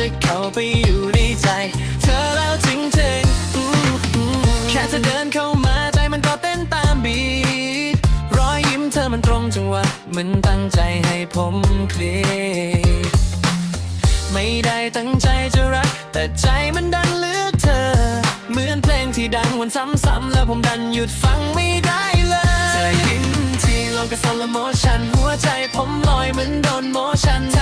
จะเข้าไปอยู่ในใจ เธอแล้วจริงๆแค่จะเดินเข้ามาใจมันก็เต้นตามบีทรอยยิ้มเธอมันตรงจังหวะเหมือนตั้งใจให้ผมเคลียไม่ได้ตั้งใจจะรัก แต่ใจมันดันเลือกเธอ เหมือนเพลงที่ดังวนซ้ำๆแล้วผมดันหยุดฟังไม่ได้เลยเธอยิ้มทีลงกับโซลโมชันหัวใจผมลอยเหมือนโดนโมชัน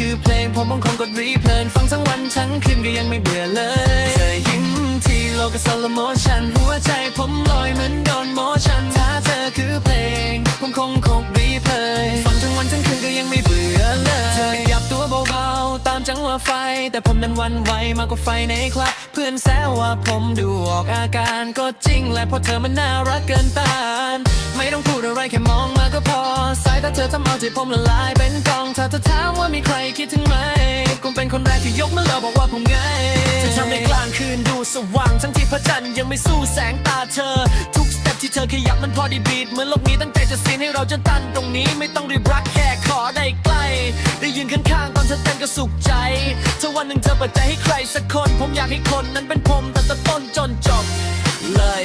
คือเพลงผมคงกดรีเพลินฟังทั้งวันทั้งคืนก็ยังไม่เบื่อเลยเธอยิ้มที่โลกสโลโมชันหัวใจผมลอยเหมือนโดนโมชันถ้าเธอคือเพลง ผมคงคงรีเพลินฟังทั้งวันทั้งคืนก็ยังไม่เบื่อเลยเธอขยับตัวเบาๆตามจังหวะไฟ แต่ผมนั้นวันไหวมากกว่าไฟในคลับ เพื่อนแซวว่าผมดูออกอาการก็จริงแหละเพราะเธอมันน่ารักเกินต้าน ไม่ต้องพูดอะไรแค่มองมาก็พอ สายตาเธอทำเอาใจผมละลายเป็นกองถ้าเธอถามว่ามีใครคิดถึงไหมคงเป็นคนแรกที่ยกมาแล้วบอกว่าผมไงจะทำในกลางคืนดูสว่างทั้งที่พระจันทร์ยังไม่สู้แสงตาเธอ ทุกสเต็ปที่เธอขยับมันพอดีบีดเหมือนโลกนี้ตั้งใจจะซีนให้เราจนตันตรงนี้ไม่ต้องรีบรักแค่ขอได้ใกล้ได้ยืนข้างๆตอนเธอเต้นก็สุขใจถ้าวันหนึ่งเธอเปิดใจให้ใครสักคน ผมอยากให้คนนั้นเป็นผมตั้งแต่ต้นจนจบเลย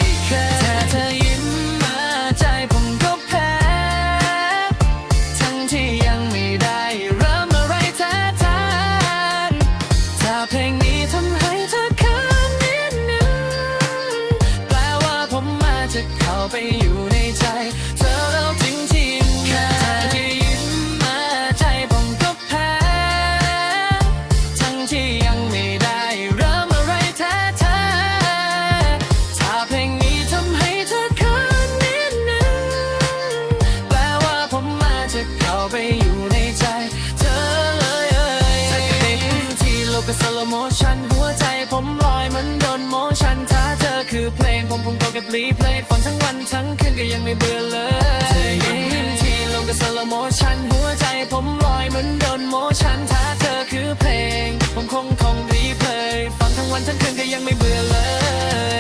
ชันหัวใจผมลอยเหมันโดนโมชันถ้าเธอคือเพลงผมผมก็เก็บรีเพลย์ฟังทั้งวันทั้งคืนก็ยังไม่เบื่อเลยเธอยิ้มที่ลกกับสโลโมชันหัวใจผมลอยเหมันโดนโมชันถ้าเธอคือเพลง ผมคงคงรีเพลย์ฟังทั้งวันทั้งคืนก็ยังไม่เบื่อเล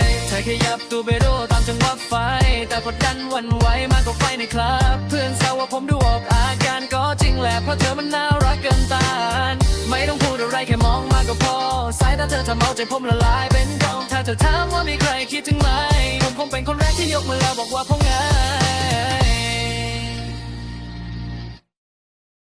ยเธอขยับตัวไปดูตามจังหวะไฟ แต่พอดันวันไหวมากกว่าไฟในคลับ เพื่อนแซวว่าผมดูออกอาการก็จริงแหละเพราะเธอมันน่ารักเกินตา ค่มองมาก็พอ สายตาเธอทำเอาใจผมละลายเป็นกองถ้าเธอถามว่ามีใครคิดถึงไหมผมคงเป็นคนแรกที่ยกมือแล้วบอกว่าพงไง